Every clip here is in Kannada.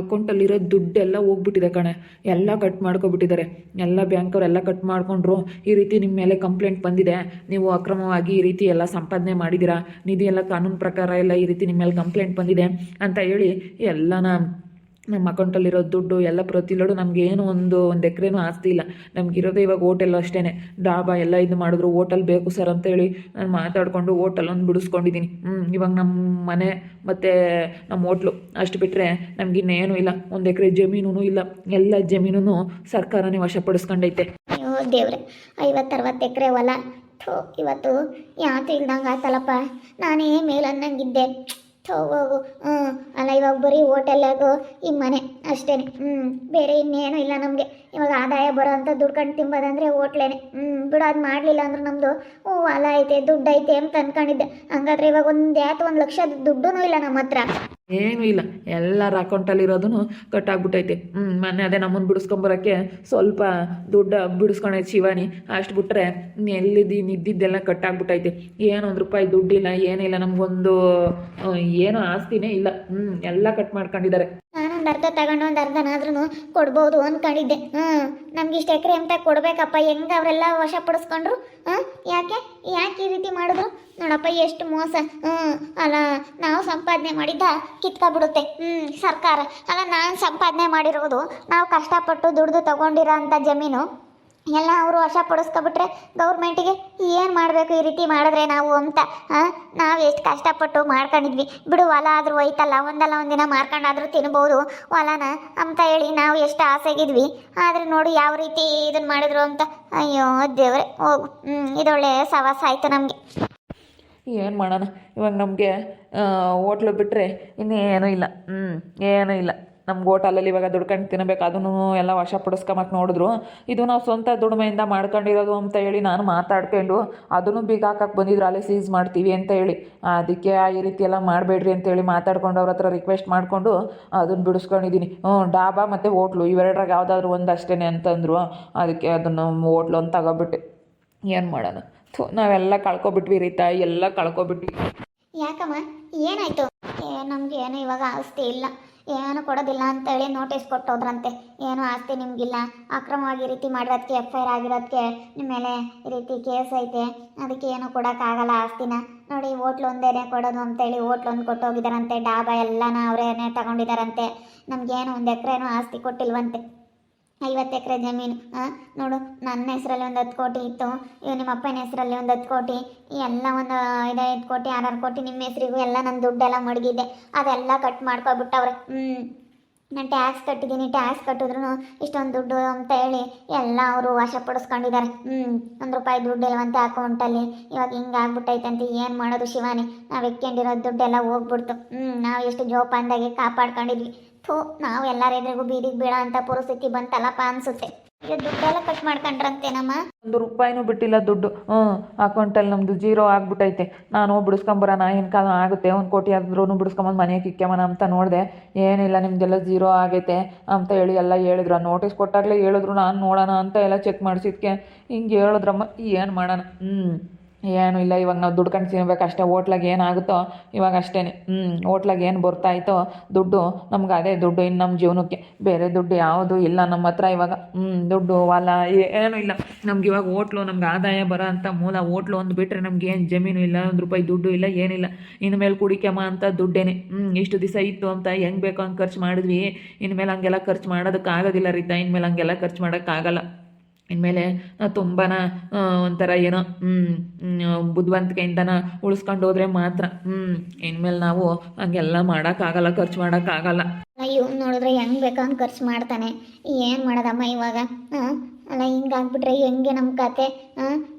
ಅಕೌಂಟಲ್ಲಿರೋ ದುಡ್ಡೆಲ್ಲ ಹೋಗ್ಬಿಟ್ಟಿದೆ ಕಣೆ. ಎಲ್ಲ ಕಟ್ ಮಾಡ್ಕೊಬಿಟ್ಟಿದ್ದಾರೆ. ಎಲ್ಲ ಬ್ಯಾಂಕವ್ರು ಎಲ್ಲ ಕಟ್ ಮಾಡ್ಕೊಂಡ್ರು. ಈ ರೀತಿ ನಿಮ್ಮ ಮೇಲೆ ಕಂಪ್ಲೇಂಟ್ ಬಂದಿದೆ. ನೀವು ಅಕ್ರಮವಾಗಿ ಈ ರೀತಿ ಎಲ್ಲ ಸಂಪಾದನೆ ಮಾಡಿದ್ದೀರಾ? ನಿಧಿ ಎಲ್ಲ ಕಾನೂನು ಪ್ರಕಾರ ಎಲ್ಲ ಈ ರೀತಿ ನಿಮ್ಮ ಮೇಲೆ ಕಂಪ್ಲೇಂಟ್ ಬಂದಿದೆ ಅಂತ ಹೇಳಿ ಎಲ್ಲನ ನಮ್ಮ ಅಕೌಂಟಲ್ಲಿರೋ ದುಡ್ಡು, ಎಲ್ಲ ಪ್ರತಿಲೋಡು ನಮ್ಗೆ ಏನು ಒಂದು ಒಂದು ಎಕರೆನೂ ಆಸ್ತಿ ಇಲ್ಲ. ನಮಗಿರೋದು ಇವಾಗ ಹೋಟೆಲ್ ಅಷ್ಟೇ ಡಾಬಾ ಎಲ್ಲ ಇದು ಮಾಡಿದ್ರು ಹೋಟೆಲ್ ಬೇಕು ಸರ್ ಅಂತೇಳಿ ನಾನು ಮಾತಾಡಿಕೊಂಡು ಹೋಟೆಲ್ ಒಂದು ಬಿಡಿಸ್ಕೊಂಡಿದ್ದೀನಿ ಹ್ಞೂ ಇವಾಗ ನಮ್ಮ ಮನೆ ಮತ್ತು ನಮ್ಮ ಹೋಟ್ಲು ಅಷ್ಟು ಬಿಟ್ಟರೆ ನಮಗಿನ್ನೇನು ಇಲ್ಲ. ಒಂದು ಎಕರೆ ಜಮೀನು ಇಲ್ಲ. ಎಲ್ಲ ಜಮೀನು ಸರ್ಕಾರನೇ ವಶಪಡಿಸ್ಕೊಂಡೈತೆ. ದೇವ್ರೆ ಐವತ್ತು ಅರವತ್ತು ಎಕರೆ ಹೊಲ. ಇವತ್ತು ಯಾತು ಇಲ್ದಂಗೆ ಆಯ್ತಲ್ಲಪ್ಪ. ನಾನೇ ಮೇಲೆ ಅನ್ನಂಗಿದ್ದೆ ಥೋ ಹೋಗು ಹ್ಞೂ ಅಲ್ಲ, ಇವಾಗ ಬರೀ ಹೋಟೆಲ್ಲಾಗು ಈ ಮನೆ ಅಷ್ಟೇ ಹ್ಞೂ ಬೇರೆ ಇನ್ನೇನು ಇಲ್ಲ ನಮಗೆ. ಇವಾಗ ಆದಾಯ ಬರೋ ಅಂತ ದುಡ್ಕೊಂಡು ತಿಂಬೋದಂದ್ರೆ ಹೋಟ್ಲೇನೆ. ಹ್ಞೂ ಬಿಡು, ಅದು ಮಾಡಲಿಲ್ಲ ಅಂದ್ರೆ ನಮ್ಮದು ಹ್ಞೂ ಅಲ ಐತೆ, ದುಡ್ಡು ಐತೆ ಅಂತ ಅನ್ಕೊಂಡಿದ್ದೆ. ಹಂಗಾದ್ರೆ ಇವಾಗ ಒಂದು ಯಾತು ಒಂದು ಲಕ್ಷ ದುಡ್ಡೂ ಇಲ್ಲ ನಮ್ಮ ಹತ್ರ ಏನೂ ಇಲ್ಲ. ಎಲ್ಲರ ಅಕೌಂಟಲ್ಲಿರೋದನ್ನು ಕಟ್ಟಾಗ್ಬಿಟ್ಟೈತೆ. ಹ್ಞೂ ಮೊನ್ನೆ ಅದೇ ನಮ್ಮನ್ನು ಬಿಡಿಸ್ಕೊಂಬರೋಕ್ಕೆ ಸ್ವಲ್ಪ ದುಡ್ಡು ಬಿಡಿಸ್ಕೊಂಡೈತೆ ಶಿವಾನಿ ಅಷ್ಟು ಬಿಟ್ಟರೆ ಎಲ್ಲಿದ್ದು ನಿದ್ದಿದ್ದೆಲ್ಲ ಕಟ್ಟಾಗ್ಬಿಟ್ಟೈತೆ. ಏನು ಒಂದು ರೂಪಾಯಿ ದುಡ್ಡಿಲ್ಲ, ಏನಿಲ್ಲ, ನಮಗೊಂದು, ಏನು ಆಸ್ತಿನೇ ಇಲ್ಲ. ಹ್ಞೂ ಎಲ್ಲ ಕಟ್ ಮಾಡ್ಕೊಂಡಿದ್ದಾರೆ. ನಾನೊಂದು ಅರ್ಧ ತಗೊಂಡು ಒಂದು ಅರ್ಧನಾದ್ರೂ ಕೊಡ್ಬೋದು ಅಂದ್ಕೊಂಡಿದ್ದೆ ಹ್ಞೂ ನಮ್ಗೆ ಇಷ್ಟು ಎಕರೆ ಅಂತ ಕೊಡಬೇಕಪ್ಪ, ಹೆಂಗೆ ಅವರೆಲ್ಲ ವಶಪಡಿಸ್ಕೊಂಡ್ರು ಹಾಂ ಯಾಕೆ? ಯಾಕೆ ಈ ರೀತಿ ಮಾಡಿದ್ರು? ನೋಡಪ್ಪ, ಎಷ್ಟು ಮೋಸ. ಹ್ಞೂ ಅಲ್ಲ, ನಾವು ಸಂಪಾದನೆ ಮಾಡಿದ್ದ ಕಿತ್ಕೊಬಿಡುತ್ತೆ. ಹ್ಞೂ ಸರ್ಕಾರ. ಅಲ್ಲ, ನಾನು ಸಂಪಾದನೆ ಮಾಡಿರೋದು, ನಾವು ಕಷ್ಟಪಟ್ಟು ದುಡ್ದು ತಗೊಂಡಿರೋ ಅಂಥ ಜಮೀನು ಎಲ್ಲ ಅವರು ವಶಪಡಿಸ್ಕೊಬಿಟ್ರೆ ಗೌರ್ಮೆಂಟಿಗೆ ಏನು ಮಾಡಬೇಕು ಈ ರೀತಿ ಮಾಡಿದ್ರೆ ನಾವು ಅಂತ ಹಾಂ ನಾವು ಎಷ್ಟು ಕಷ್ಟಪಟ್ಟು ಮಾಡ್ಕೊಂಡಿದ್ವಿ. ಬಿಡು, ಹೊಲ ಆದರೂ ಹೋಯ್ತಲ್ಲ, ಒಂದಲ್ಲ ಒಂದಿನ ಮಾರ್ಕೊಂಡಾದ್ರೂ ತಿನ್ಬೋದು. ಹೊಲನ ಅಂತ ಹೇಳಿ ನಾವು ಎಷ್ಟು ಆಸೆಗಿದ್ವಿ. ಆದರೆ ನೋಡಿ ಯಾವ ರೀತಿ ಇದನ್ನು ಮಾಡಿದ್ರು ಅಂತ. ಅಯ್ಯೋ, ದೇವ್ರೆ, ಹೋಗು. ಇದೊಳ್ಳೆ ಸವಾಸ ಆಯಿತು ನಮಗೆ. ಏನು ಮಾಡೋಣ? ಇವಾಗ ನಮಗೆ ಹೋಟ್ಲು ಬಿಟ್ಟರೆ ಇನ್ನೇನೂ ಇಲ್ಲ. ಹ್ಞೂ ಏನೂ ಇಲ್ಲ. ನಮ್ಗೆ ಹೋಟೆಲಲ್ಲಿ ಇವಾಗ ದುಡ್ಕೊಂಡು ತಿನ್ನಬೇಕು ಅದನ್ನು ಎಲ್ಲ ವಶಪಡಿಸ್ಕೊಂಬಕ್ಕೆ ನೋಡಿದ್ರು. ಇದು ನಾವು ಸ್ವಂತ ದುಡಿಮೆಯಿಂದ ಮಾಡ್ಕೊಂಡಿರೋದು ಅಂತ ಹೇಳಿ ನಾನು ಮಾತಾಡ್ಕೊಂಡು ಅದನ್ನು ಬೀಗ ಹಾಕಕ್ಕೆ ಬಂದಿದ್ರು, ಅಲ್ಲೇ ಸೀಸ್ ಮಾಡ್ತೀವಿ ಅಂತ ಹೇಳಿ. ಅದಕ್ಕೆ ಈ ರೀತಿ ಎಲ್ಲ ಮಾಡಬೇಡ್ರಿ ಅಂತೇಳಿ ಮಾತಾಡ್ಕೊಂಡು ಅವ್ರ ಹತ್ರ ರಿಕ್ವೆಸ್ಟ್ ಮಾಡಿಕೊಂಡು ಅದನ್ನು ಬಿಡಿಸ್ಕೊಂಡಿದ್ದೀನಿ. ಹ್ಞೂ ಡಾಬಾ ಮತ್ತು ಹೋಟ್ಲು ಇವೆರಡ್ರಾಗ ಯಾವುದಾದ್ರೂ ಒಂದು ಅಷ್ಟೇ ಅಂತಂದರು. ಅದಕ್ಕೆ ಅದನ್ನು ಹೋಟ್ಲು ಅಂತ ತಗೊಬಿಟ್ಟೆ. ಏನು ಮಾಡೋಣ ಥೂ, ನಾವೆಲ್ಲ ಕಳ್ಕೊಬಿಟ್ವಿ ರೀ ತಾಯಿ ಎಲ್ಲ ಕಳ್ಕೊಬಿಟ್ವಿ. ಯಾಕಮ್ಮ? ಏನಾಯ್ತು? ನಮ್ಗೆ ಏನು ಇವಾಗ ಆಸ್ತಿ ಇಲ್ಲ. ಏನು ಕೊಡೋದಿಲ್ಲ ಅಂತೇಳಿ ನೋಟಿಸ್ ಕೊಟ್ಟೋದ್ರಂತೆ. ಏನು ಆಸ್ತಿ ನಿಮಗಿಲ್ಲ. ಅಕ್ರಮವಾಗಿ ರೀತಿ ಮಾಡಿರೋದಕ್ಕೆ ಎಫ್ ಐ ಆರ್ ಆಗಿರೋದಕ್ಕೆ ನಿಮ್ಮ ಮೇಲೆ ಈ ರೀತಿ ಕೇಸ್ ಐತೆ. ಅದಕ್ಕೆ ಏನು ಕೊಡೋಕ್ಕಾಗಲ್ಲ ಆಸ್ತಿನ. ನೋಡಿ ಓಟ್ಲು ಒಂದೇನೆ ಕೊಡೋದು ಅಂತೇಳಿ ಒಂದು ಕೊಟ್ಟೋಗಿದಾರಂತೆ ಡಾಬಾ ಎಲ್ಲನ ಅವರೇನೆ ತಗೊಂಡಿದಾರಂತೆ ನಮಗೇನು ಒಂದು ಎಕರೆನೂ ಆಸ್ತಿ ಕೊಟ್ಟಿಲ್ವಂತೆ. ಐವತ್ತು ಎಕರೆ ಜಮೀನು ನೋಡು, ನನ್ನ ಹೆಸರಲ್ಲಿ ಒಂದು ಹತ್ತು ಕೋಟಿ ಇತ್ತು ಇವ್ ನಿಮ್ಮ ಅಪ್ಪನ ಹೆಸರಲ್ಲಿ ಒಂದು ಹತ್ತು ಕೋಟಿ ಎಲ್ಲ ಒಂದು ಐದೈದು ಕೋಟಿ, ಆರಾರು ಕೋಟಿ ನಿಮ್ಮ ಹೆಸರಿಗೂ ಎಲ್ಲ ನನ್ನ ದುಡ್ಡೆಲ್ಲ ಮಡಗಿದೆ. ಅದೆಲ್ಲ ಕಟ್ ಮಾಡ್ಕೊಬಿಟ್ಟವ್ರೆ. ಹ್ಞೂ ನಾನು ಟ್ಯಾಕ್ಸ್ ಕಟ್ಟಿದ್ದೀನಿ, ಟ್ಯಾಕ್ಸ್ ಕಟ್ಟಿದ್ರು ಇಷ್ಟೊಂದು ದುಡ್ಡು ಅಂತ ಹೇಳಿ ಎಲ್ಲ ಅವರು ವಶಪಡಿಸ್ಕೊಂಡಿದ್ದಾರೆ ಹ್ಞೂ ಒಂದು ರೂಪಾಯಿ ದುಡ್ಡು ಇಲ್ವಂತೆ ಅಕೌಂಟಲ್ಲಿ, ಇವಾಗ ಹಿಂಗೆ ಆಗ್ಬಿಟ್ಟೈತಂತೆ ಏನು ಮಾಡೋದು ಶಿವಾನಿ? ನಾವು ಎಕ್ಕೊಂಡಿರೋ ದುಡ್ಡೆಲ್ಲ ಹೋಗ್ಬಿಡ್ತು. ಹ್ಞೂ ನಾವು ಎಷ್ಟು ಜೋಪಾನದಾಗೆ ಕಾಪಾಡ್ಕೊಂಡಿದ್ವಿ. ಥೂ ನಾವು ಎದುರಿಗೂ ಬೀದಿಗೆ ಬೀಳ ಅಂತ ಪರಿಸ್ಥಿತಿ ಬಂತಲ್ಲಪ್ಪ ಅನ್ಸುತ್ತೆ. ಈಗ ದುಡ್ಡೆಲ್ಲ ಕಟ್ ಮಾಡ್ಕೊಂಡ್ರಂತೇನಮ್ಮ ಒಂದು ರೂಪಾಯಿನೂ ಬಿಟ್ಟಿಲ್ಲ ದುಡ್ಡು. ಹ್ಞೂ ಅಕೌಂಟಲ್ಲಿ ನಮ್ಮದು ಜೀರೋ ಆಗ್ಬಿಟ್ಟೈತೆ. ನಾನು ಬಿಡಿಸ್ಕೊಂಬರೋಣ, ಏನು ಕಾಲ ಆಗುತ್ತೆ? ಒಂದು ಕೋಟಿ ಆದ್ರೂ ಬಿಡಿಸ್ಕೊಂಬಂದು ಮನೆಗೆ ಇಕ್ಕೆಮನ ಅಂತ ನೋಡಿದೆ. ಏನಿಲ್ಲ, ನಿಮ್ದೆಲ್ಲ ಜೀರೋ ಆಗೈತೆ ಅಂತ ಹೇಳಿ ಎಲ್ಲ ಹೇಳಿದ್ರು. ನೋಟಿಸ್ ಕೊಟ್ಟಾಗಲೇ ಹೇಳಿದ್ರು, ನಾನು ನೋಡೋಣ ಅಂತ ಎಲ್ಲ ಚೆಕ್ ಮಾಡಿಸಿದ್ಕೆ. ಹಿಂಗೆ ಹೇಳಿದ್ರಮ್ಮ, ಏನು ಮಾಡೋಣ? ಹ್ಞೂ ಏನೂ ಇಲ್ಲ, ಇವಾಗ ನಾವು ದುಡ್ಕೊಂಡು ತಿನ್ಬೇಕು, ಅಷ್ಟೇ ಓಟ್ಲಾಗೆ ಏನಾಗುತ್ತೋ ಇವಾಗ ಅಷ್ಟೇ ಹ್ಞೂ ಓಟ್ಲಾಗ ಏನು ಬರ್ತಾಯಿತ್ತೋ ದುಡ್ಡು ನಮ್ಗೆ ಅದೇ ದುಡ್ಡು ಇನ್ನು ನಮ್ಮ ಜೀವನಕ್ಕೆ. ಬೇರೆ ದುಡ್ಡು ಯಾವುದು ಇಲ್ಲ ನಮ್ಮ ಹತ್ರ ಇವಾಗ. ಹ್ಞೂ ದುಡ್ಡು, ಹೊಲ ಏನೂ ಇಲ್ಲ. ನಮ್ಗೆ ಇವಾಗ ಓಟ್ಲು ನಮ್ಗೆ ಆದಾಯ ಬರೋ ಅಂಥ ಮೂಲ ಓಟ್ಲು ಒಂದು ಬಿಟ್ಟರೆ ನಮ್ಗೆ ಏನು ಜಮೀನು ಇಲ್ಲ, ಒಂದು ರೂಪಾಯಿ ದುಡ್ಡು ಇಲ್ಲ, ಏನಿಲ್ಲ. ಇನ್ನು ಮೇಲೆ ಕುಡಿಕೆಮ ಅಂತ ದುಡ್ಡೇನೆ. ಹ್ಞೂ ಇಷ್ಟು ದಿವಸ ಇತ್ತು ಅಂತ ಹೆಂಗೆ ಬೇಕೋ ಹಂಗೆ ಖರ್ಚು ಮಾಡಿದ್ವಿ. ಇನ್ಮೇಲೆ ಹಂಗೆಲ್ಲ ಖರ್ಚು ಮಾಡೋದಕ್ಕಾಗೋದಿಲ್ಲ ರೀತಾ ಇನ್ಮೇಲೆ ಹಂಗೆಲ್ಲ ಖರ್ಚು ಮಾಡೋಕ್ಕಾಗಲ್ಲ. ಇನ್ಮೇಲೆ ತುಂಬಾ ಒಂಥರ ಏನೋ ಬುದ್ಧಿವಂತಿಕೆಯಿಂದನ ಉಳಿಸ್ಕೊಂಡು ಹೋದ್ರೆ ಮಾತ್ರ ಹ್ಞೂ ಇನ್ಮೇಲೆ ನಾವು ಹಂಗೆಲ್ಲ ಮಾಡೋಕ್ಕಾಗಲ್ಲ, ಖರ್ಚು ಮಾಡೋಕ್ಕಾಗಲ್ಲ. ಅಯ್ಯೋ, ನೋಡಿದ್ರೆ ಹೆಂಗ್ ಬೇಕೋ ಖರ್ಚು ಮಾಡ್ತಾನೆ. ಏನು ಮಾಡೋದಮ್ಮ ಇವಾಗ? ಅಲ್ಲ, ಹಿಂಗಾಗ್ಬಿಟ್ರೆ ಹೆಂಗೆ ನಮ್ಮ ಕತೆ?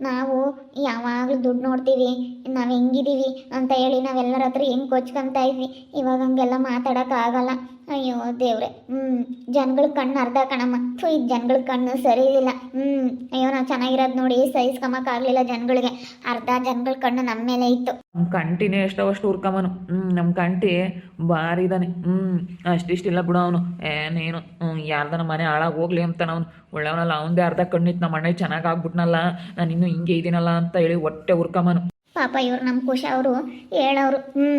ನಾವು ಯಾವಾಗಲೂ ದುಡ್ಡು ನೋಡ್ತೀವಿ, ನಾವು ಹೆಂಗಿದ್ದೀವಿ ಅಂತ ಹೇಳಿ ನಾವೆಲ್ಲರ ಹತ್ರ ಹೆಂಗೆ ಕೊಚ್ಕೊಂತ ಇದ್ವಿ. ಇವಾಗ ಹಂಗೆಲ್ಲ ಮಾತಾಡೋಕ್ಕಾಗಲ್ಲ. ಅಯ್ಯೋ ದೇವ್ರೆ ಹ್ಞೂ ಜನಗಳ ಕಣ್ಣು ಅರ್ಧ ಕಣಮ್ಮ. ಥೂ ಈ ಜನಗಳ ಕಣ್ಣು ಸರಿ ಇಲ್ಲ. ಹ್ಞೂ ಅಯ್ಯೋ, ನಾವು ಚೆನ್ನಾಗಿರೋದು ನೋಡಿ ಸಹಿಸ್ಕೊಂಬಕ್ಕಾಗಲಿಲ್ಲ ಜನಗಳಿಗೆ. ಅರ್ಧ ಜನಗಳ ಕಣ್ಣು ನಮ್ಮ ಮೇಲೆ ಇತ್ತು. ನಮ್ಮ ಕಂಟಿನೇ ಎಷ್ಟೋ ಅಷ್ಟು ಹುರ್ಕಮನು ಹ್ಞೂ ನಮ್ಮ ಕಂಟಿ ಭಾರಿ ಇದ್ದಾನೆ ಹ್ಞೂ ಅಷ್ಟಿಷ್ಟಿಲ್ಲ ಬಿಡು ಅವನು. ಏನೇನು ಹ್ಞೂ ಯಾರ್ದನ ಮನೆ ಹಾಳಾಗಿ ಹೋಗ್ಲಿ ಅಂತ ಅವನು. ಒಳ್ಳೆಯವನಲ್ಲ, ಅವನದೇ ಅರ್ಧ ಕಣ್ಣಿತ್ತು. ನಮ್ಮ ಅಣ್ಣ ಚೆನ್ನಾಗಿ ಆಗ್ಬಿಟ್ನಲ್ಲ. ನಾನು ಇನ್ನೂ ಹಿಂಗೆ ಇದ್ದೀನಲ್ಲ ಅಂತ ಹೇಳಿ ಹೊಟ್ಟೆ ಹುರ್ಕೊಂಬನು ಪಾಪ ಇವ್ರು ನಮ್ಮ ಕುಶ ಅವರು ಹೇಳೋರು ಹ್ಞೂ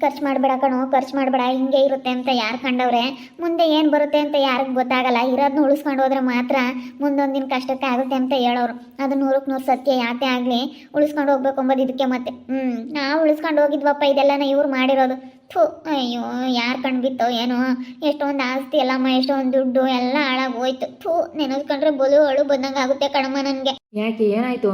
ಖರ್ಚು ಮಾಡಬೇಡ ಕಣೋ, ಖರ್ಚು ಮಾಡಬೇಡ, ಹಿಂಗೆ ಇರುತ್ತೆ ಅಂತ ಯಾರು ಕಂಡವ್ರೆ? ಮುಂದೆ ಏನು ಬರುತ್ತೆ ಅಂತ ಯಾರಿಗೆ ಗೊತ್ತಾಗಲ್ಲ ಇರೋದನ್ನ ಉಳಿಸ್ಕೊಂಡು ಹೋದ್ರೆ ಮಾತ್ರ ಮುಂದೊಂದಿನ ಕಷ್ಟಕ್ಕೆ ಆಗುತ್ತೆ ಅಂತ ಹೇಳೋರು. ಅದು ನೂರಕ್ಕೆ ನೂರು ಸತ್ಯ ಯಾತೆ ಆಗಲಿ? ಉಳಿಸ್ಕೊಂಡು ಹೋಗ್ಬೇಕು ಅಂಬೋದು ಇದಕ್ಕೆ ಮತ್ತೆ. ಹ್ಞೂ ನಾವು ಉಳಿಸ್ಕೊಂಡು ಹೋಗಿದ್ವಪ್ಪ, ಇದೆಲ್ಲನ ಇವ್ರು ಮಾಡಿರೋದು. ಥು, ಅಯ್ಯೋ, ಯಾರು ಕಣ್ಬಿತ್ತೋ ಏನೋ? ಎಷ್ಟೊಂದು ಆಸ್ತಿ ಎಲ್ಲಮ್ಮ, ಎಷ್ಟೊಂದು ದುಡ್ಡು, ಎಲ್ಲ ಹಾಳಾಗಿ ಹೋಯ್ತು. ಥೂ, ನೆನೆಸ್ಕೊಂಡ್ರೆ ಬಲು ಅಳು ಬಂದಂಗೆ ಆಗುತ್ತೆ ಕಣಮ್ಮ ನನಗೆ. ಯಾಕೆ, ಏನಾಯಿತು?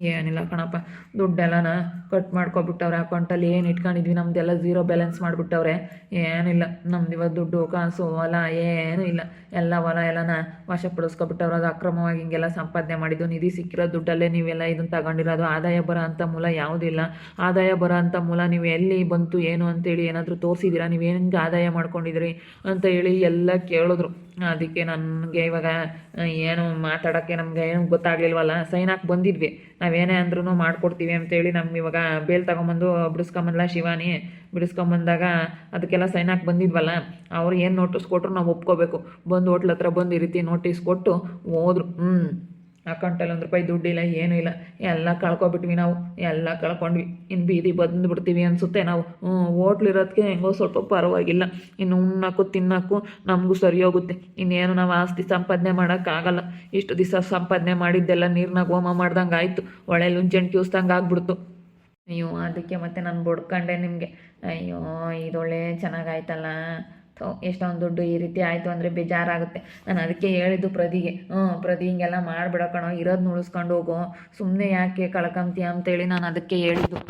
ಏನಿಲ್ಲ ಕಣಪ್ಪ. ದುಡ್ಡೆಲ್ಲನ ಕಟ್ ಮಾಡ್ಕೊಬಿಟ್ಟವ್ರೆ ಅಕೌಂಟಲ್ಲಿ ಏನು ಇಟ್ಕೊಂಡಿದ್ವಿ, ನಮ್ದೆಲ್ಲ ಝೀರೋ ಬ್ಯಾಲೆನ್ಸ್ ಮಾಡಿಬಿಟ್ಟವ್ರೆ. ಏನಿಲ್ಲ, ನಮ್ದು ಇವಾಗ ದುಡ್ಡು, ಕಾಸು, ಹೊಲ, ಏನೂ ಇಲ್ಲ. ಎಲ್ಲ ಹೊಲ ಎಲ್ಲನ ವಶಪಡಿಸ್ಕೊಬಿಟ್ಟವ್ರು. ಅದು ಅಕ್ರಮವಾಗಿ ಹಿಂಗೆಲ್ಲ ಸಂಪಾದನೆ ಮಾಡಿದ್ದು. ನಿಧಿ ಸಿಕ್ಕಿರೋ ದುಡ್ಡಲ್ಲೇ ನೀವೆಲ್ಲ ಇದನ್ನು ತಗೊಂಡಿರೋದು. ಆದಾಯ ಬರೋ ಅಂಥ ಮೂಲ ಯಾವುದಿಲ್ಲ ಆದಾಯ ಬರೋ ಅಂಥ ಮೂಲ ನೀವು ಎಲ್ಲಿ ಬಂತು, ಏನು ಅಂತೇಳಿ ಏನಾದರೂ ತೋರಿಸಿದ್ದೀರಾ ನೀವು ಹೆಂಗೆ ಆದಾಯ ಮಾಡ್ಕೊಂಡಿದ್ರಿ ಅಂತ ಹೇಳಿ ಎಲ್ಲ ಕೇಳಿದ್ರು. ಅದಕ್ಕೆ ನನಗೆ ಇವಾಗ, ಏನು ಮಾತಾಡೋಕ್ಕೆ ನಮಗೆ ಏನು ಗೊತ್ತಾಗ್ಲಿಲ್ವಲ್ಲ, ಸೈನ್ ಹಾಕಿ ಬಂದಿದ್ವಿ. ನಾವೇನೇ ಅಂದ್ರೂ ಮಾಡ್ಕೊಡ್ತೀವಿ ಅಂತೇಳಿ ನಮ್ಗೆ ಇವಾಗ ಬೇಲ್ ತಗೊಂಬಂದು ಬಿಡಿಸ್ಕೊಂಬಂದ್ಲ ಶಿವಾನಿ. ಬಿಡಿಸ್ಕೊಂಬಂದಾಗ ಅದಕ್ಕೆಲ್ಲ ಸೈನ್ ಹಾಕಿ ಬಂದಿದ್ವಲ್ಲ, ಅವ್ರು ಏನು ನೋಟಿಸ್ ಕೊಟ್ಟರು ನಾವು ಒಪ್ಕೋಬೇಕು. ಬಂದು ಹೋಟ್ಲ ಹತ್ರ ಬಂದು ಈ ರೀತಿ ನೋಟಿಸ್ ಕೊಟ್ಟು ಹೋದ್ರು. ಹ್ಞೂ ಅಕೌಂಟಲ್ಲಿ ಒಂದು ರೂಪಾಯಿ ದುಡ್ಡಿಲ್ಲ, ಏನೂ ಇಲ್ಲ. ಎಲ್ಲ ಕಳ್ಕೊಬಿಟ್ವಿ ನಾವು. ಎಲ್ಲ ಕಳ್ಕೊಂಡ್ವಿ. ಇನ್ನು ಬೀದಿ ಬಂದುಬಿಡ್ತೀವಿ ಅನಿಸುತ್ತೆ ನಾವು. ಹೋಟ್ಲಿರೋದಕ್ಕೆ ಹೆಂಗೋ ಸ್ವಲ್ಪ ಪರವಾಗಿಲ್ಲ. ಇನ್ನು ಉಣ್ಣಕ್ಕೂ ತಿನ್ನಕ್ಕೂ ನಮಗೂ ಸರಿ ಹೋಗುತ್ತೆ. ಇನ್ನೇನು ನಾವು ಆಸ್ತಿ ಸಂಪಾದನೆ ಮಾಡೋಕ್ಕಾಗಲ್ಲ. ಇಷ್ಟು ದಿವಸ ಸಂಪಾದನೆ ಮಾಡಿದ್ದೆಲ್ಲ ನೀರ್ನಾಗ ಹೋಮ ಮಾಡ್ದಂಗೆ ಆಯಿತು. ಒಳ್ಳೆ ಲುಂಚಣ್ ಕ್ಯೂಸ್ದಂಗೆ ಆಗ್ಬಿಡ್ತು. ಅಯ್ಯೋ, ಅದಕ್ಕೆ ಮತ್ತೆ ನಾನು ಬಡ್ಕೊಂಡೆ ನಿಮಗೆ. ಅಯ್ಯೋ ಇದೊಳ್ಳೆ ಚೆನ್ನಾಗಾಯ್ತಲ್ಲ ಥೋ ಎಷ್ಟೊಂದು ದುಡ್ಡು ಈ ರೀತಿ ಆಯಿತು ಅಂದರೆ ಬೇಜಾರಾಗುತ್ತೆ. ನಾನು ಅದಕ್ಕೆ ಹೇಳಿದ್ದು ಪ್ರದಿಗೆ ಹ್ಞೂ ಪ್ರದಿ ಹಿಂಗೆಲ್ಲ ಮಾಡಿಬಿಡ ಕಣೋ ಇರೋದನ್ನ ಉಳಿಸ್ಕೊಂಡು ಹೋಗು. ಸುಮ್ಮನೆ ಯಾಕೆ ಕಳ್ಕೊಂತೀಯ ಅಂತೇಳಿ ನಾನು ಅದಕ್ಕೆ ಹೇಳಿದ್ದು.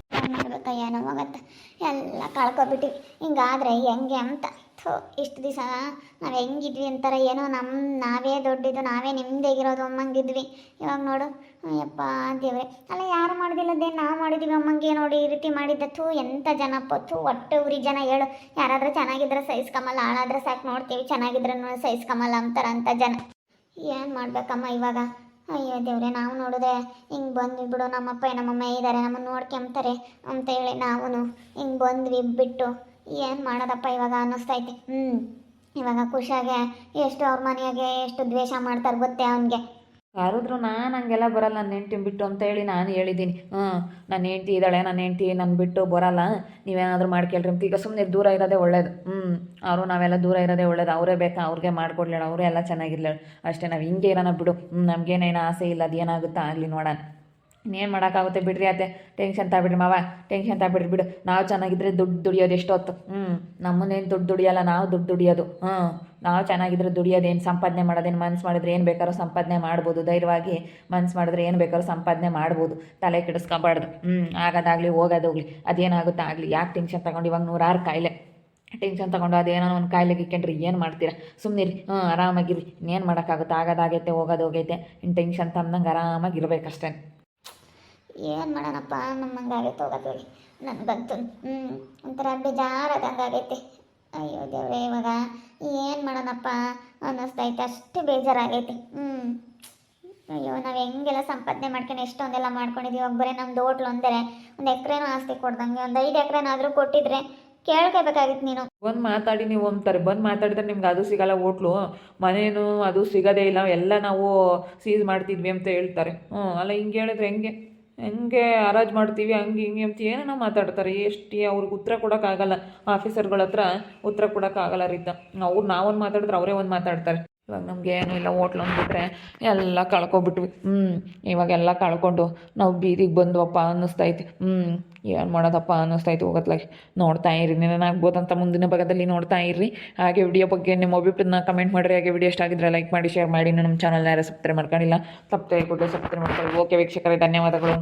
ಎಲ್ಲ ಕಳ್ಕೊಬಿಟ್ಟಿವಿ. ಹಿಂಗಾದ್ರೆ ಹೆಂಗೆ ಅಂತ. ಥೋ, ಇಷ್ಟು ದಿವಸ ನಾವು ಹೆಂಗಿದ್ವಿ ಅಂತಾರೆ ಏನೋ ನಮ್ಮ ನಾವೇ ದೊಡ್ಡಿದ್ದು, ನಾವೇ ನಿಮ್ಮದೇಗಿರೋದು ಅಮ್ಮಂಗಿದ್ವಿ. ಇವಾಗ ನೋಡು. ಅಯ್ಯಪ್ಪ ದೇವ್ರೆ. ಅಲ್ಲ, ಯಾರು ಮಾಡಿದಿಲ್ಲದೆ ನಾವು ಮಾಡಿದ್ದೀವಿ ಅಮ್ಮಂಗೆ ನೋಡಿ ಈ ರೀತಿ ಮಾಡಿದ್ದ. ಥೂ ಎಂಥ ಜನಪ್ಪ ಥೂ ಒಟ್ಟು ಉರಿ ಜನ ಹೇಳು. ಯಾರಾದರೂ ಚೆನ್ನಾಗಿದ್ರೆ ಸಹಿಸ್ಕಮಲ್ಲ ಹಾಳಾದ್ರೆ ಸಾಕು ನೋಡ್ತೀವಿ. ಚೆನ್ನಾಗಿದ್ರೆ ಸಹಿಸ್ಕಮಲ್ಲ ಅಂತಾರೆ ಅಂತ ಜನ. ಏನು ಮಾಡ್ಬೇಕಮ್ಮ ಇವಾಗ? ಅಯ್ಯೋ ದೇವ್ರೆ, ನಾವು ನೋಡಿದ್ರೆ ಹಿಂಗೆ ಬಂದ್ವಿ ಬಿಡು. ನಮ್ಮಪ್ಪ, ನಮ್ಮಮ್ಮ ಇದ್ದಾರೆ ನಮ್ಮನ್ನು ನೋಡ್ಕೊಂಬ್ತಾರೆ ಅಂತ ಹೇಳಿ ನಾವು ಹಿಂಗೆ ಬಂದ್ವಿ ಬಿಟ್ಟು. ಏನು ಮಾಡೋದಪ್ಪ ಇವಾಗ ಅನ್ನಿಸ್ತೈತೆ ಹ್ಞೂ ಇವಾಗ ಖುಷಿಯಾಗೆ ಎಷ್ಟು ಅವ್ರ ಮನೆಯಾಗೆ ಎಷ್ಟು ದ್ವೇಷ ಮಾಡ್ತಾರೆ ಗೊತ್ತೇ ಅವನಿಗೆ. ಕರೆದ್ರು ನಾನು ಹಂಗೆಲ್ಲ ಬರಲ್ಲ ನನ್ನ ಹೆಂಡತಿ ಬಿಟ್ಟು ಅಂತ ಹೇಳಿ ನಾನು ಹೇಳಿದ್ದೀನಿ ಹ್ಞೂ ನನ್ನ ಹೆಂಡ್ತಿ ಇದ್ದಾಳೆ ನನ್ನ ಹೆಂಡ್ತಿ ನನ್ನ ಬಿಟ್ಟು ಬರಲ್ಲ. ನೀವೇನಾದರೂ ಮಾಡ್ಕೇಳ್ರಿ ಅಂತ. ಈಗ ಸುಮ್ಮನೆ ದೂರ ಇರೋದೇ ಒಳ್ಳೇದು. ಹ್ಞೂ ಅವರು ನಾವೆಲ್ಲ ದೂರ ಇರೋದೇ ಒಳ್ಳೇದು. ಅವರೇ ಬೇಕಾ? ಅವ್ರಿಗೆ ಮಾಡ್ಕೊಡ್ಲೇಳ ಅವರೇ ಎಲ್ಲ ಚೆನ್ನಾಗಿರ್ಲೇಳು ಅಷ್ಟೇ ನಾವು ಹಿಂಗೆ ಇರೋಣ ಬಿಡು. ಹ್ಞೂ ನಮಗೇನೇನು ಆಸೆ ಇಲ್ಲ ಅದೇನಾಗುತ್ತಾ ಆಗಲಿ ನೋಡೋಣ. ಇನ್ನೇನು ಮಾಡೋಕ್ಕಾಗುತ್ತೆ ಬಿಡ್ರಿ ಅತ್ತೆ? ಟೆನ್ಷನ್ ತಾಬಿಡ್ರಿ ಮಾವ ಟೆನ್ಷನ್ ತಾಬಿಡ್ರಿ ಬಿಡು. ನಾವು ಚೆನ್ನಾಗಿದ್ರೆ ದುಡ್ಡು ದುಡಿಯೋದು ಎಷ್ಟೊತ್ತು? ಹ್ಞೂ ನಮ್ಮನ್ನೇನು ದುಡ್ಡು ದುಡಿಯೋಲ್ಲ, ನಾವು ದುಡ್ಡು ದುಡಿಯೋದು. ಹ್ಞೂ ನಾವು ಚೆನ್ನಾಗಿದ್ರೆ ದುಡಿಯೋದೇನು ಸಂಪಾದನೆ ಮಾಡೋದೇನು ಮನ್ಸು ಮಾಡಿದ್ರೆ ಏನು ಬೇಕಾದ್ರೂ ಸಂಪಾದನೆ ಮಾಡ್ಬೋದು. ಧೈರ್ಯವಾಗಿ ಮನ್ಸು ಮಾಡಿದ್ರೆ ಏನು ಬೇಕಾದ್ರೂ ಸಂಪಾದನೆ ಮಾಡ್ಬೋದು. ತಲೆ ಕೆಡಿಸ್ಕೊಬಾರ್ದು. ಹ್ಞೂ ಆಗೋದಾಗಲಿ ಹೋಗೋದಾಗಲಿ ಅದೇನಾಗುತ್ತೆ ಆಗಲಿ? ಯಾಕೆ ಟೆನ್ಷನ್ ತಗೊಂಡು ಇವಾಗ ನೂರಾರು ಕಾಯಿಲೆ? ಟೆನ್ಷನ್ ತಗೊಂಡು ಅದೇನೋ ಒಂದು ಕಾಯಿಲೆಗೆ ಇಕ್ಕೊಂಡ್ರಿ ಏನು ಮಾಡ್ತೀರಾ? ಸುಮ್ಮನಿರಿ ಹ್ಞೂ ಆರಾಮಾಗಿರಿ ಇನ್ನೇನು ಮಾಡೋಕ್ಕಾಗುತ್ತೆ? ಆಗೋದಾಗೈತೆ, ಹೋಗೋದು ಹೋಗೈತೆ. ಇನ್ನು ಟೆನ್ಷನ್ ತಂದಂಗೆ ಆರಾಮಾಗಿ ಇರಬೇಕಷ್ಟೇ. ಏನು ಮಾಡೋಣಪ್ಪ ನಮ್ಮಂಗಾಗೈತೆ ನನ್ಗೆ ಬಂತು ಹ್ಞೂ ಒಂಥರ ಬೇಜಾರಾದಂಗೆ ಆಗೈತೆ. ಅಯ್ಯೋ ದೇವ್ರೆ, ಇವಾಗ ಏನು ಮಾಡೋಣಪ್ಪ ಅನ್ನಿಸ್ತೈತೆ ಅಷ್ಟು ಬೇಜಾರಾಗೈತೆ. ಹ್ಞೂ ಅಯ್ಯೋ, ನಾವು ಹೆಂಗೆಲ್ಲ ಸಂಪಾದನೆ ಮಾಡ್ಕೊಂಡು ಎಷ್ಟೊಂದೆಲ್ಲ ಮಾಡ್ಕೊಂಡಿದ್ದೀವಿ ಬರೀ ನಮ್ದು ಹೋಟ್ಲು ಒಂದರೆ, ಒಂದು ಎಕರೆನೂ ಆಸ್ತಿ ಕೊಡ್ದಂಗೆ, ಒಂದು ಐದು ಎಕರೆನಾದರೂ ಕೊಟ್ಟಿದ್ರೆ ಕೇಳ್ಕೋಬೇಕಾಗಿತ್ತು ನೀನು. ಬಂದು ಮಾತಾಡಿ ನೀವು ಅಂತಾರೆ. ಬಂದು ಮಾತಾಡಿದ್ರೆ ನಿಮ್ಗೆ ಅದು ಸಿಗಲ್ಲ ಹೋಟ್ಲು. ಮನೇನು ಅದು ಸಿಗೋದೇ ಇಲ್ಲ. ಎಲ್ಲ ನಾವು ಸೀಸ್ ಮಾಡ್ತಿದ್ವಿ ಅಂತ ಹೇಳ್ತಾರೆ. ಹ್ಞೂ ಅಲ್ಲ ಹಿಂಗೆ ಹೇಳಿದ್ರೆ ಹೆಂಗೆ? ಹೆಂಗೆ ಹರಾಜು ಮಾಡ್ತೀವಿ, ಹಂಗೆ ಹಿಂಗೆ ಅಂತ ಏನೇನೋ ಮಾತಾಡ್ತಾರೆ. ಎಷ್ಟು ಅವ್ರಿಗೆ ಉತ್ತರ ಕೊಡೋಕ್ಕಾಗಲ್ಲ. ಆಫೀಸರ್ಗಳ ಹತ್ರ ಉತ್ತರ ಕೊಡೋಕ್ಕಾಗಲ್ಲ ರೀತ ಅವ್ರು ನಾವೊಂದು ಮಾತಾಡಿದ್ರೆ ಅವರೇ ಒಂದು ಮಾತಾಡ್ತಾರೆ. ಇವಾಗ ನಮ್ಗೆ ಏನೂ ಇಲ್ಲ ಹೋಟ್ಲು ಅಂದ್ಬಿಟ್ರೆ ಎಲ್ಲ ಕಳ್ಕೊಬಿಟ್ವಿ ಹ್ಞೂ ಇವಾಗೆಲ್ಲ ಕಳ್ಕೊಂಡು ನಾವು ಬೀದಿಗೆ ಬಂದ್ವಪ್ಪ ಅನ್ನಿಸ್ತೈತಿ. ಹ್ಞೂ ಏನು ಮಾಡೋದಪ್ಪ ಅನ್ನಿಸ್ತೈತಿ ಹೋಗತ್ಲಾಗಿ. ನೋಡ್ತಾ ಇರಿ ಏನಾಗ್ಬೋದಂತ ಮುಂದಿನ ಭಾಗದಲ್ಲಿ ನೋಡ್ತಾ ಇರ್ರಿ. ಹಾಗೆ ವಿಡಿಯೋ ಬಗ್ಗೆ ನಿಮ್ಮ ಅಭಿಪ್ರಾಯನ ಕಮೆಂಟ್ ಮಾಡಿರಿ. ಹಾಗೆ ವಿಡಿಯೋ ಇಷ್ಟ ಆಗಿದ್ರೆ ಲೈಕ್ ಮಾಡಿ ಶೇರ್ ಮಾಡಿ. ನಮ್ಮ ಚಾನಲ್ ಯಾರು ಸಬ್ಸ್ಕ್ರೈಬ್ ಮಾಡ್ಕೊಂಡಿಲ್ಲ ಸಬ್ಸ್ಕ್ರೈಬ್ ಕೊಟ್ಟು ಸಬ್ಸ್ಕ್ರೈಬ್ ಮಾಡ್ಕೊಳ್ಳಿ. ಓಕೆ ವೀಕ್ಷಕರೇ, ಧನ್ಯವಾದಗಳು.